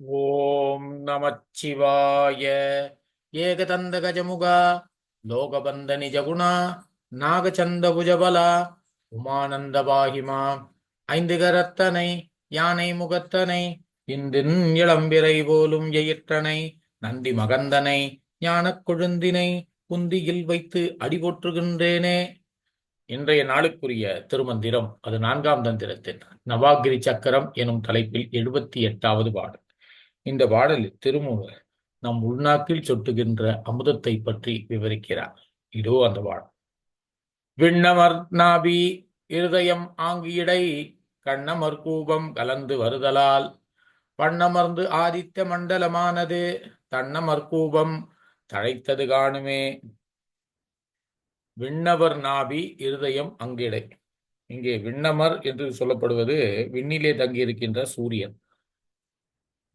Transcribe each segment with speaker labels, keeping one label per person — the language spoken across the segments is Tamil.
Speaker 1: ஓம் நமச்சிவாய. ஏகதந்த கஜமுகா லோகபந்த நிஜகுணா நாகச்சந்த புஜபலா உமானந்த பாகிமா ஐந்து கரத்தனை யானை முகத்தனை இந்தின் இளம்பிறை போலும் எயிற்றனை நந்தி மகந்தனை ஞானக் கொழுந்தினை குந்தியில் வைத்து அடிபோற்றுகின்றேனே இன்றைய நாளுக்குரிய திருமந்திரம் அது நான்காம் தந்திரத்தின் நவாகிரி சக்கரம் எனும் தலைப்பில் எழுபத்தி எட்டாவது பாடல். இந்த பாடலில் திருமூலர் நம் உள்நாக்கில் சொட்டுகின்ற அமுதத்தை பற்றி விவரிக்கிறார். இதோ அந்த பாடல். விண்ணமர் நாபி இருதயம் ஆங்கியடை கண்ணமர் கூபம் கலந்து வருதலால் பண்ணமர்ந்து ஆதித்த மண்டலமானது தன்னமர் கூபம் தழைத்தது காணுமே. விண்ணவர் நாபி இருதயம் அங்கிடை. இங்கே விண்ணமர் என்று சொல்லப்படுவது விண்ணிலே தங்கியிருக்கின்ற சூரியன்.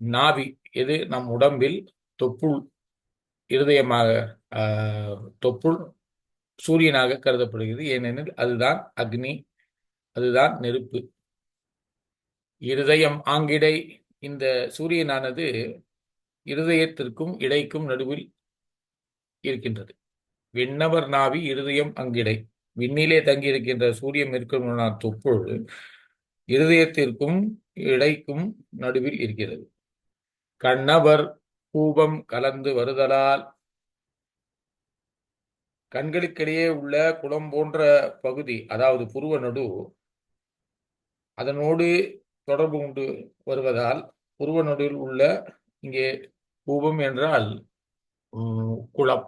Speaker 1: நாவி இது நம் உடம்பில் தொப்புள் இருதயமாக ஆஹ், தொப்புள் சூரியனாக கருதப்படுகிறது. ஏனெனில் அதுதான் அக்னி அதுதான் நெருப்பு. இருதயம் ஆங்கிடை இந்த சூரியனானது இருதயத்திற்கும் இடைக்கும் நடுவில் இருக்கின்றது. விண்ணவர் நாவி இருதயம் அங்கிடை. விண்ணிலே தங்கியிருக்கின்ற சூரியன் இருக்கும் தொப்புள் இருதயத்திற்கும் இடைக்கும் நடுவில் இருக்கிறது. கண்ணவர் கூபம் கலந்து வருதலால். கண்களுக்கிடையே உள்ள குளம் போன்ற பகுதி அதாவது புருவ நடு அதனோடு தொடர்பு கொண்டு வருவதால் புருவ நடுவில் உள்ள இங்கே கூபம் என்றால் உம், குளம்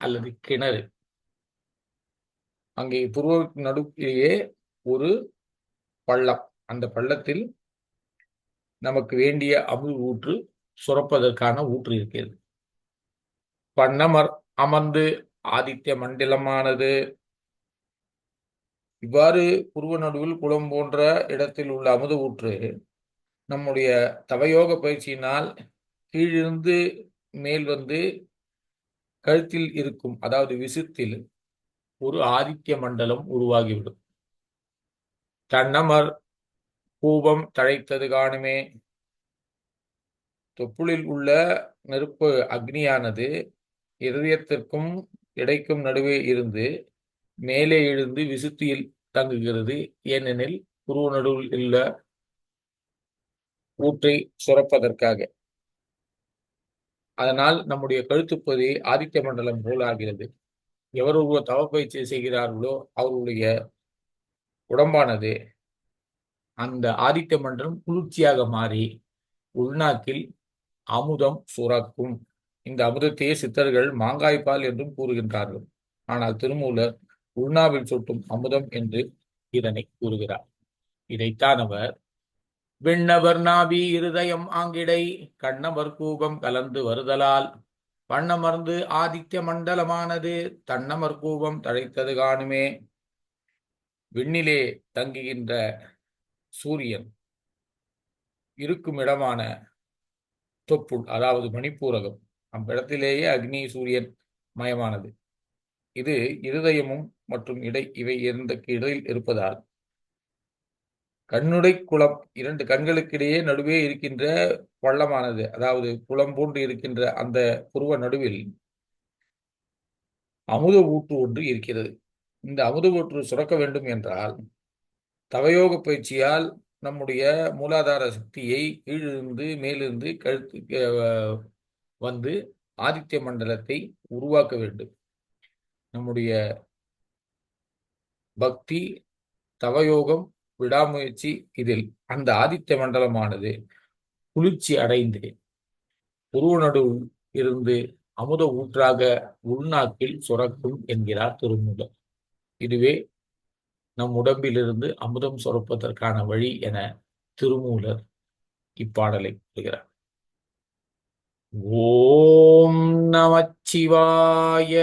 Speaker 1: அல்லது கிணறு. அங்கே புருவ நடுக்கிலேயே ஒரு பள்ளம். அந்த பள்ளத்தில் நமக்கு வேண்டிய அமுது ஊற்று சுரப்பதற்கான ஊற்று இருக்கிறது. பண்ணமர் அமர்ந்து ஆதித்ய மண்டலமானது. இவ்வாறு புருவ நடுவில் குளம் போன்ற இடத்தில் உள்ள அமுத ஊற்று நம்முடைய தவயோக பயிற்சியினால் கீழிருந்து மேல் வந்து கழுத்தில் இருக்கும் அதாவது விசித்தில் ஒரு ஆதித்ய மண்டலம் உருவாகிவிடும். தன்னமர் கூபம் தழைத்தது காணுமே. தொப்புளில் உள்ள நெருப்பு அக்னியானது இருதயத்திற்கும் இடைக்கும் நடுவே இருந்து மேலே எழுந்து விசுத்தியில் தங்குகிறது. ஏனெனில் குருவ நடுவில் உள்ள ஊற்றை சுரப்பதற்காக. அதனால் நம்முடைய கழுத்துப்பகுதி ஆதித்ய மண்டலம் போல் ஆகிறது. எவர் ஒருவர் தவப்பயிற்சி செய்கிறார்களோ அவர்களுடைய உடம்பானது அந்த ஆதித்த மண்டலம் குளிர்ச்சியாக மாறி உள்நாக்கில் அமுதம் சுரக்கும். இந்த அமுதத்தையே சித்தர்கள் மாங்காய்ப்பால் என்றும் கூறுகின்றார்கள். ஆனால் திருமூலர் உள்நாவில் சொட்டும் அமுதம் என்று இதனை கூறுகிறார். இதைத்தான் அவர் விண்ணவர் நாபி இருதயம் ஆங்கிடை கண்ணவர் கூபம் கலந்து வருதலால் வண்ணமர்ந்து ஆதித்ய மண்டலமானது தன்னமர் கூபம் தழைத்தது காணுமே. விண்ணிலே தங்குகின்ற சூரியன் இருக்கும் இடமான தொப்புள் அதாவது மணிப்பூரகம். அவ்விடத்திலேயே அக்னி சூரியன் மயமானது. இது இருதயமும் மற்றும் இடை இவை இருந்த இடையில் இருப்பதால் கண்ணுடை குளம் இரண்டு கண்களுக்கிடையே நடுவே இருக்கின்ற பள்ளமானது அதாவது குளம் போன்று இருக்கின்ற அந்த புருவ நடுவில் அமுத ஊற்று ஒன்று இருக்கிறது. இந்த அமுத ஊற்று சுரக்க வேண்டும் என்றால் தவயோக பயிற்சியால் நம்முடைய மூலாதார சக்தியை கீழிருந்து மேலிருந்து கழுத்து வந்து ஆதித்ய மண்டலத்தை உருவாக்க வேண்டும். நம்முடைய பக்தி தவயோகம் விடாமுயற்சி இதில் அந்த ஆதித்ய மண்டலமானது குளிர்ச்சி அடைந்து உருவ நடுவில் இருந்து அமுத ஊற்றாக உள்நாக்கில் சுரக்கும் என்கிறார் திருமூலர் இதுவே நம் உடம்பிலிருந்து அமுதம் சுரப்பதற்கான வழி என திருமூலர் இப்பாடலை கூறுகிறார். ஓம் நமச்சிவாய